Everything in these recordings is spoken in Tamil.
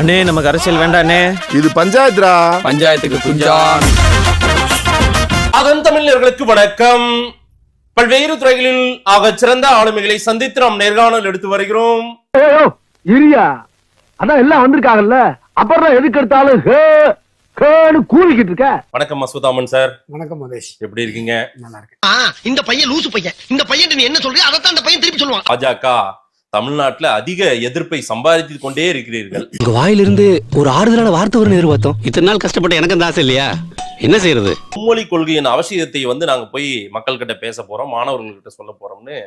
அண்ணே நமக்கு அரசியல் வேண்டாண்ணே இது பஞ்சாயத்துடா பஞ்சாயத்துக்கு குஞ்சான் அதன் தமிழர்களுக்கு வணக்கம். பல்வேறு துறைகளில் ஆக சிறந்த ஆளுமைகளை சந்தித்து நாம் நேர்காணல் எடுத்து வருகிறோம். இரியா. அதான் எல்லாம் வந்திருக்காங்கல்ல. அப்புறம் எதுக்கு எடுத்தாலும் கூறிக்கிட்டு இருக்க. வணக்கம் மசூதாமன் சார். வணக்கம் மதேஷ் எப்படி இருக்கீங்க? நல்லா இருக்கு ஆ இந்த பையன் லூசு பையன். இந்த பையன் நீ என்ன சொல்றியோ அதைத்தான் அந்த பையன் திருப்பி சொல்லுவான். பாஜக. தமிழ்நாட்டுல அதிக எதிர்ப்பை சம்பாதித்து கொண்டே இருக்கிறீர்கள். உங்க வாயிலிருந்து ஒரு ஆறுதலான வார்த்தை வரும்னு எதிர்பார்த்தோம். இத்தனை நாள் கஷ்டப்பட்ட எனக்கு அந்த ஆசை இல்லையா? என்ன செய்யறது? மும்மொழி கொள்கையின் அவசியத்தை வந்து நாங்க போய் மக்கள் கிட்ட பேச போறோம் மாணவர்கள் கிட்ட சொல்ல போறோம்னு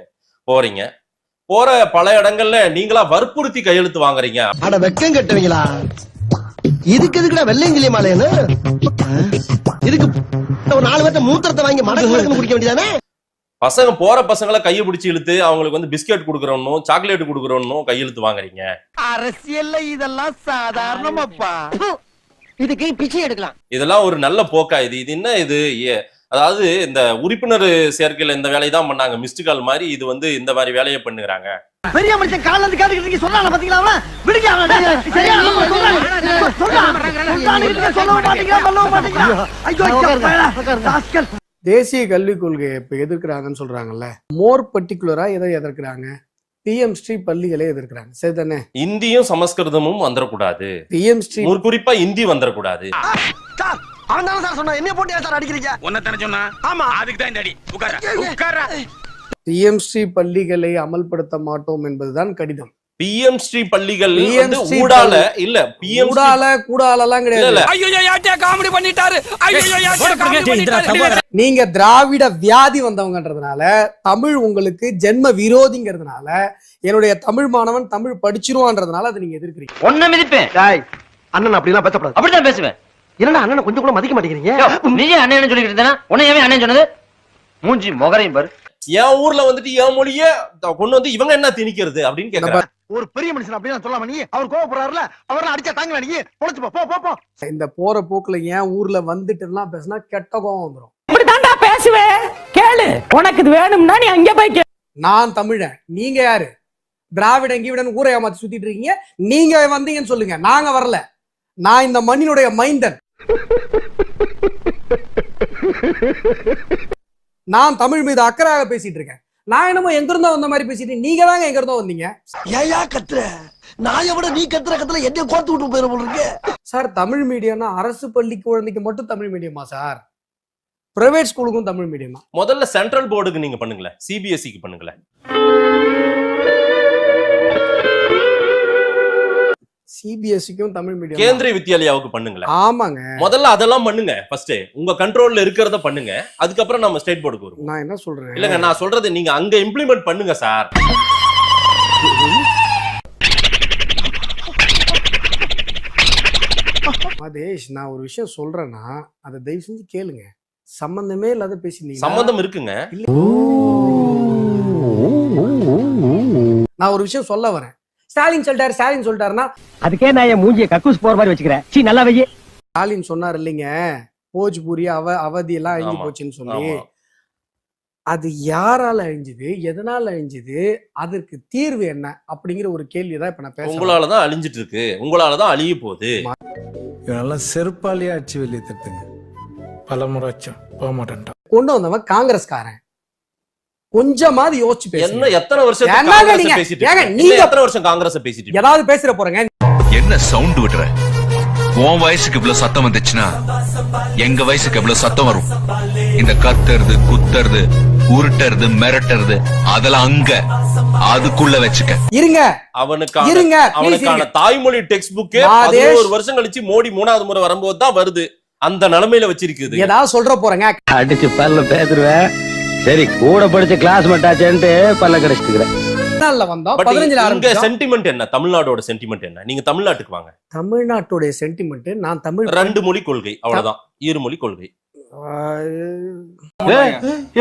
போறீங்க. போற பல இடங்கள்ல நீங்களா வற்புறுத்தி கையெழுத்து வாங்குறீங்க. அட வெக்கம் கட்டுவீங்களா இதுக்கு எதுக்குடா வெள்ளையங்கிலி மாலையனு இதுக்கு ஒரு நாலு பேர்த்த மூத்திரத்தை வாங்கி மடக்கு மடக்குன்னு குடிக்க வேண்டியதானே? பசங்க போற பசங்களை கையை பிடிச்சி இழுத்து அவங்களுக்கு வந்து பிஸ்கெட் கொடுக்குறோன்னும் சாக்லேட் கொடுக்குறோன்னும் கையெழுத்து வாங்குறீங்க. அரசியல்ல இதெல்லாம் சாதாரணமாப்பா. இதுக்கு பிச்சை எடுக்கலாம். இதெல்லாம் ஒரு நல்ல போக்கா இது. இது என்ன இது? அதாவது இந்த உறுப்பினர் சேர்க்கையில இந்த வேலையை தான் பண்ணாங்க. மிஸ்டு கால் மாதிரி இது வந்து இந்த மாதிரி வேலையை பண்ணுகிறாங்க. பெரிய மனுஷன் கால்ல இருந்து காட்டுக்கிட்டு இருக்கீங்க சொன்னாங்க பாத்தீங்களா அவன்? விடுங்க அவன். சரியா சொல்றான். சொல்றான். சொல்லவும் மாட்டீங்களா சொல்லவும் மாட்டீங்களா? ஐயோ. தேசிய கல்விக் கொள்கையை இப்ப எதிர்க்கிறாங்கன்னு சொல்றாங்கல்ல. மோர் பர்டிகுலரா எதை எதிர்க்கிறாங்க? பிஎம் ஸ்ரீ பள்ளிகளை எதிர்க்கிறாங்க. சரிதானே? இந்தியும் சமஸ்கிருதமும் வந்துடக்கூடாது பிஎம் ஸ்ரீ ஒரு குறிப்பா இந்தி வந்துடக்கூடாது சார் அவன் தானே சார் சொன்னா என்ன போட்டு சார் அடிக்கிறீங்க? உன்னை தானே சொன்னா? ஆமா. அதுக்கு தான் இந்த அடி. உட்கார உட்கார. பிஎம் ஸ்ரீ பள்ளிகளை அமல்படுத்த மாட்டோம் என்பதுதான் கடிதம் பிஎம் ஸ்ரீ பள்ளிகள் வந்து ஊடால. இல்ல பிஎம் கூடால கூடாலலாம் இல்ல கிடையாது. இல்ல ஐயோ யார்ட்டியா காமெடி பண்ணிட்டாரு? ஐயோ நீங்க திராவிட வியாதி வந்தவங்கன்றதுனால தமிழ் உங்களுக்கு ஜென்ம விரோதிங்கிறதுனால என்னுடைய தமிழ் மாணவன் தமிழ் படிச்சிருவான்றதுனால அதை நீங்க எதிர்க்கிறீங்க. ஒன்ன மிதிப்பேன். டேய் அண்ணன் அப்படிலாம் பேசக்கூடாது அப்படிதான் பேசுவேன். என்னடா அண்ணனை கொஞ்சம் கூட மதிக்க மாட்டேங்கிறீங்க? நீயே அண்ணன் சொல்லிட்டு இருந்தேனா உன்னை ஏன் அண்ணன் சொன்னது? மூஞ்சி முகரையும் பாரு. என் ஊர்ல வந்துட்டு என் மொழிய கொண்டு வந்து இவங்க என்ன திணிக்கிறது அப்படின்னு கேக்குறாங்க. ஒரு பெரிய மனுஷன் அப்படின்னு சொல்லாம நீ? அவர் கோவப்படுறாருல அவரெல்லாம் அடிச்சா தாங்க நீ? பொழைச்சு போ, போ போ இந்த போற போக்குல ஏன் ஊர்ல வந்துட்டு எல்லாம் பேசினா கெட்ட கோவம் வந்துரும். இப்படித்தான்டா பேசுவேன் கேளு உனக்கு இது வேணும்னா நீ அங்க போய் கேளு. நான் தமிழன். நீங்க யாரு? திராவிட கீவிடன் ஊரை ஏமாத்தி சுத்திட்டு இருக்கீங்க. நீங்க வந்தீங்கன்னு சொல்லுங்க. நாங்க வரல. நான் இந்த மண்ணினுடைய மைந்தன். நான் தமிழ் மீது அக்கறையாக பேசிட்டு இருக்கேன். நான் என்னமோ எங்க இருந்தோ வந்த மாதிரி பேசிட்டு நீங்க தாங்க எங்க இருந்தோ வந்தீங்க. ஏயா கத்துற? நான் எவ்வளோ நீ கத்துற கத்துல என்ன கோர்த்து விட்டு போயிட போல இருக்கு. சார் தமிழ் மீடியம்னா அரசு பள்ளி குழந்தைக்கு மட்டும் தமிழ் மீடியமா சார்? பிரைவேட் ஸ்கூலுக்கும் தமிழ் மீடியமா? முதல்ல சென்ட்ரல் போர்டுக்கு நீங்க பண்ணுங்களேன். சிபிஎஸ்சிக்கு பண்ணுங்களேன். சிபிஎஸ்சிக்கும் தமிழ் மீடியம் கேந்திரிய வித்யாலயாவுக்கு பண்ணுங்களேன். ஆமாங்க. முதல்ல அதெல்லாம் பண்ணுங்க ஃபர்ஸ்ட் உங்க கண்ட்ரோல்ல இருக்கிறத பண்ணுங்க. அதுக்கப்புறம் நம்ம ஸ்டேட் போர்டுக்கு வருவோம். நான் என்ன சொல்றேன்? இல்லங்க நான் சொல்றது நீங்க அங்க இம்ப்ளிமெண்ட் பண்ணுங்க சார் மதேஷ் நான் ஒரு விஷயம் சொல்றேன்னா அதை தயவு செஞ்சு கேளுங்க. சம்பந்தமே இல்லாத பேசினீங்க சம்பந்தம் இருக்குங்க. நான் ஒரு விஷயம் சொல்ல வரேன். ஸ்டாலின் சொல்லிட்டாரு ஸ்டாலின் சொல்லிட்டாருன்னா அதுக்கே நான் என் மூஞ்சிய கக்கூஸ் போற மாதிரி வச்சுக்கிறேன். சீ நல்லா வையே ஸ்டாலின் சொன்னார் இல்லைங்க போஜ்பூரி அவ அவதி எல்லாம் அழிஞ்சு. போச்சுன்னு சொல்லி. அது யாரால அழிஞ்சுது எதனால அழிஞ்சுது அதற்கு தீர்வு என்ன அப்படிங்கிற ஒரு கேள்வி தான் இப்ப நான் பேசுறேன் உங்களாலதான் அழிஞ்சிட்டு இருக்கு உங்களாலதான் அழிய போகுது. இவனெல்லாம் செருப்பாலேயே அடிச்சு வெளியே தட்டுங்க. பல முறை போக மாட்டேன்ட்டான். கொண்டு வந்தவன் காங்கிரஸ்காரன். கொஞ்சமாவது யோசிச்சு என்ன பேசுங்க. எத்தனை வருஷம் நீங்க? எத்தனை வருஷம் காங்கிரஸ் பேசிட்டு? ஏதாவது பேசுற போறேங்க. என்ன சவுண்ட் விடுற? உன் வயசுக்கு இவ்வளவு சத்தம் வந்துச்சுன்னா எங்க வயசுக்கு எவ்வளவு சத்தம் வரும்? இந்த கத்துறது குத்துறது உருட்டுறது மிரட்டுறது அதெல்லாம் அங்க. அதுக்குள்ள வச்சுக்க. இருங்க. அவனுக்கான இருங்க அவனுக்கான. தாய்மொழி டெக்ஸ்ட் புக்கே. பதினோரு வருஷம் கழிச்சு மோடி மூணாவது முறை வரும்போது தான் வருது. அந்த நிலைமையில வச்சிருக்குது. ஏதாவது சொல்ற போறேங்க. அடிச்சு பல்ல பேசுருவேன் சரி கூட படிச்ச கிளாஸ் மட்டாச்சேன்ட்டு பல்ல கடிச்சிட்டுக்கிறேன். சென்டிமெண்ட் என்ன? தமிழ்நாடோட சென்டிமெண்ட் என்ன? நீங்க தமிழ்நாட்டுக்கு வாங்க. தமிழ்நாட்டுடைய சென்டிமெண்ட் நான் தமிழ் ரெண்டு மொழி கொள்கை அவ்வளவுதான். இருமொழி கொள்கை.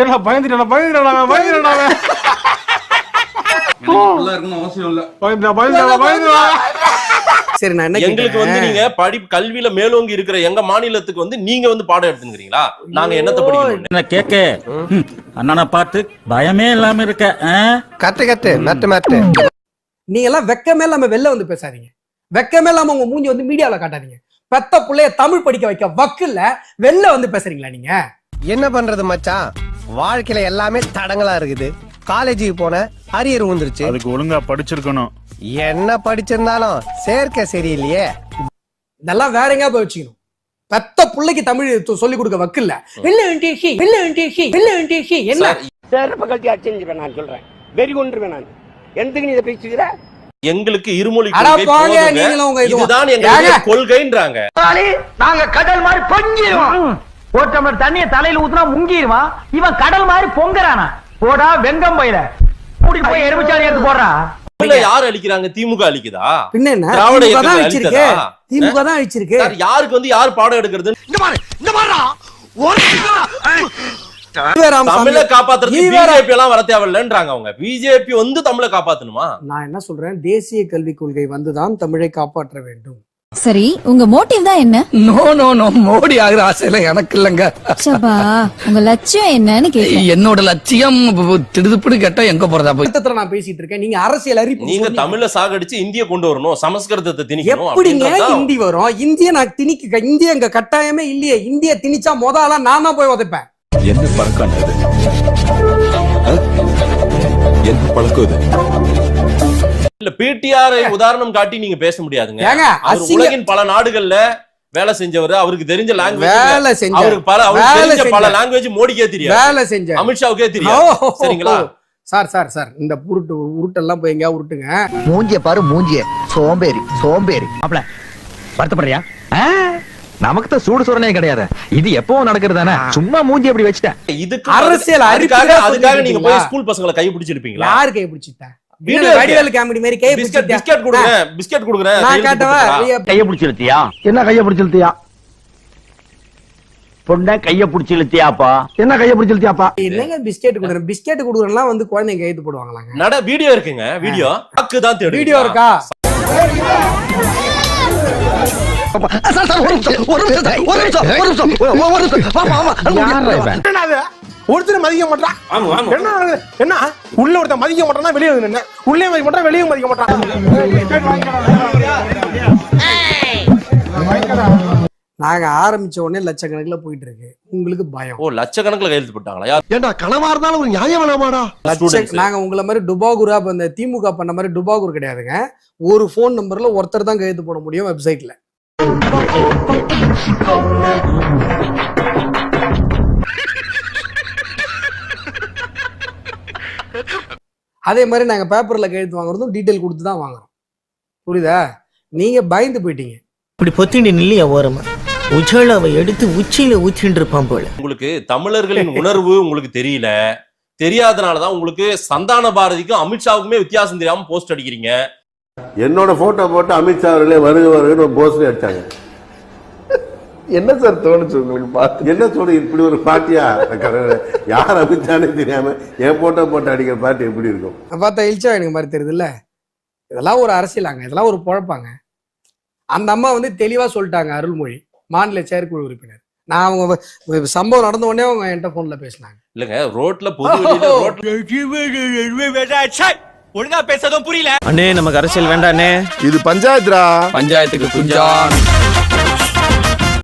ஏன்னா பயந்துட்டான் பயந்துட்டான் பயந்துட்டான் அவசியம் இல்ல. பயந்துட்டான் சரி நான் என்ன எங்களுக்கு வந்து? நீங்க படி கல்வியில மேலோங்கி இருக்கிற எங்க மாநிலத்துக்கு வந்து நீங்க வந்து பாடம் எடுத்துக்கிறீங்களா? நாங்க என்னத்த படிக்கணும்? என்ன கேக்க? அண்ணனை பார்த்து பயமே இல்லாம இருக்க கத்து கத்து. மெட்டு மெட்டு நீங்க எல்லாம் வெக்கமே இல்லாம வெளில வந்து பேசாதீங்க. வெக்கமே இல்லாம உங்க மூஞ்சி வந்து மீடியால காட்டாதீங்க. பெத்த புள்ளைய தமிழ் படிக்க வைக்க வக்குல்ல வெளில வந்து பேசுறீங்களா நீங்க? என்ன பண்றது மச்சான்? வாழ்க்கையில எல்லாமே தடங்களா இருக்குது. காலேஜுக்கு போன அரியர் வந்துருச்சு அதுக்கு ஒழுங்கா படிச்சிருக்கணும். என்ன படிச்சிருந்தாலும் சேர்க்க சரியில்லையே. இதெல்லாம் வேற எங்கேயா போய் வச்சுக்கணும். பெத்த புள்ளைக்கு தமிழ் சொல்லிக் கொடுக்க வக்கில்ல வெளில வேண்டியி வெளில வேண்டியி வெளில வேண்டியி என்ன? சார், செருப்பு கழட்டி அடிச்சிருவேன் நான் சொல்றேன். வெறி கொண்டுருவேன் நான். எந்தக்கு நீ இதை பேசுகிற எங்களுக்கு இருமொழி. இதுதான் ஏங்க? கொள்கைன்றாங்க. நாங்க கடல் மாதிரி பொங்கிடுவோம். ஒரு டம்ளர் தண்ணிய தலையில ஊத்துனா முங்கிடுவான். இவன் கடல் மாதிரி பொங்குறானா? போடா வெங்கம் பயில கூடி போய் எலுமிச்சாணி எடுத்து போடுறா. யார் அழிக்கிறாங்க? திமுக அழிக்குதா? பின்ன என்ன? திராவிட அழிச்சிருக்கு. அழித்ததா? திமுக தான் அழிச்சிருக்கு. சார், யாருக்கு வந்து யார் பாடம் எடுக்கிறது? இந்த மாதிரி இந்த தமிழை காப்பாத்துறதுக்கு ஈவேரா- பிஜேபி எல்லாம் வர தேவையில்லைன்றாங்க அவங்க. பிஜேபி வந்து தமிழை காப்பாத்தணுமா? நான் என்ன சொல்றேன்? தேசிய கல்விக் கொள்கை வந்துதான் தமிழை காப்பாற்ற வேண்டும். சரி உங்க மோட்டிவ் தான் என்ன? நோ நோ நோ மோடி ஆகுற ஆசையில எனக்கு இல்லைங்க. சபா உங்க லட்சியம் என்னன்னு கேக்குறேன். என்னோட லட்சியம் திடுதுப்புடு கேட்டா எங்க போறதா போய்? அர்த்தத்துல நான் பேசிட்டு இருக்கேன். நீங்க அரசியல் அறிவு நீங்க சொன்னீங்க. தமிழ சாகடிச்சு இந்திய கொண்டு வரணும் சமஸ்கிருதத்தை திணிக்கணும் எப்படிங்க ஹிந்தி வரும்? இந்திய நான் திணிக்க இந்திய அங்க கட்டாயமே இல்லையே. இந்திய திணிச்சா முத ஆளா நான் தான் போய் உதைப்பேன். என்ன பழக்கம் என்ன பழக்கம் இல்ல பிடிஆர் உதாரணம் காட்டி நீங்க பேச முடியாதுங்க. உலகின் பல நாடுகள்ல வேலை செஞ்சவர். அவருக்கு தெரிஞ்ச லாங்குவேஜ் வேலை செஞ்ச அவருக்கு பல அவருக்கு தெரிஞ்ச பல. லாங்குவேஜ் மோடிக்கே தெரியாது. வேலை செஞ்ச அமித்ஷாவுக்கே ஓ, சரிங்களா. சார் சார் சார் இந்த உருட்டு உருட்டெல்லாம் போய் எங்கேயா உருட்டுங்க. மூஞ்சிய பாரு மூஞ்சிய. சோம்பேறி சோம்பேறி. வருத்தப்படுறியா? நமக்கு தான் சூடு சுரணே கிடையாது. இது எப்பவும் நடக்கிறது தானே சும்மா மூஞ்சி அப்படி வச்சுட்டேன். இதுக்கு அரசியல் அதுக்காக அதுக்காக நீங்க போய்? ஸ்கூல் பசங்களை கை பிடிச்சிருப்பீங்களா? யாரு கை பிடிச்சிட்டேன் வீடியோ. வடிவேலு காமெடி மாதிரி கை பிஸ்கட் பிஸ்கட் கொடுக்குறேன் பிஸ்கட் கொடுக்குறேன் நான் கேட்டவா. கைய பிடிச்சி இழுத்தியா என்ன கைய பிடிச்சிருத்தியா பொண்ண கைய பிடிச்சி இழுத்தியாப்பா என்ன கைய பிடிச்சிருத்தியாப்பா என்னங்க பிஸ்கெட் கொடுக்குறேன் பிஸ்கெட் வந்து குழந்தைங்க கைது போடுவாங்களாங்க. நட வீடியோ இருக்குங்க. வீடியோ வாக்கு தான் தேடு வீடியோ இருக்கா? ஒரு நிமிஷம் ஒரு நிமிஷம் ஒரு நிமிஷம் ஒரு நிமிஷம் ஒரு நிமிஷம். ஆமா ஆமா ஒருத்தர் மதிக்க மாட்டான் என்ன? என்ன? உள்ள ஒருத்தன் மதிக்க மாட்டானா வெளியே வந்து நின்னு. உள்ளே மதிக்க மாட்டான் வெளியே மதிக்க மாட்டான் நாங்க ஆரம்பிச்ச உடனே லட்சக்கணக்குல போயிட்டு இருக்கு உங்களுக்கு பயம். ஓ லட்சக்கணக்குல கையெழுத்து போட்டாங்களா? ஏண்டா கனவா இருந்தாலும் ஒரு நியாயம் வேணாமாடா. நாங்க உங்களை மாதிரி டுபாகூரா இந்த திமுக பண்ண மாதிரி டுபாகூர் கிடையாதுங்க. ஒரு ஃபோன் நம்பர்ல ஒருத்தர் தான் கையெழுத்து போட முடியும் வெப்சைட்ல அதே மாதிரி நாங்க பேப்பர்ல கையெழுத்து வாங்குறதும் டீட்டெயில் கொடுத்து தான் வாங்குறோம். புரியுதா? நீங்க பயந்து போயிட்டீங்க. இப்படி பொத்திண்டி நில்லையா ஓரமா? உஜாலாவை எடுத்து உச்சியில ஊற்றிட்டு இருப்பான் போல. உங்களுக்கு தமிழர்களின் உணர்வு உங்களுக்கு தெரியல. தெரியாதனாலதான் உங்களுக்கு சந்தான பாரதிக்கும் அமித்ஷாவுக்குமே வித்தியாசம் தெரியாம போஸ்ட் அடிக்கிறீங்க. என்னோட போட்டோ போட்டு அமித்ஷா அவர்களே வருக வருகன்னு ஒரு போஸ்டர் அடிச்சாங்க. என்ன சார் தோணுச்சு உங்களுக்கு பார்த்து? என்ன சொல்லு இப்படி ஒரு பார்ட்டியா கடவுளே, யார் அமித்ஷானே தெரியாம என் போட்டோ போட்டு அடிக்கிற பார்ட்டி எப்படி இருக்கும்? பார்த்தா இழிச்சா எனக்கு மாதிரி தெரியுதுல்ல. இதெல்லாம் ஒரு அரசியலாங்க இதெல்லாம் ஒரு குழப்பாங்க அந்த அம்மா வந்து தெளிவா சொல்லிட்டாங்க அருள்மொழி மாநில செயற்குழு உறுப்பினர். நான் அவங்க சம்பவம் நடந்த உடனே அவங்க என்கிட்ட போன்ல பேசினாங்க. இல்லங்க ரோட்ல ஒழுங்கா பேசதும் புரியல. அண்ணே நமக்கு அரசியல் வேண்டாண்ணே இது பஞ்சாயத்துரா? பஞ்சாயத்துக்கு குஞ்சான்.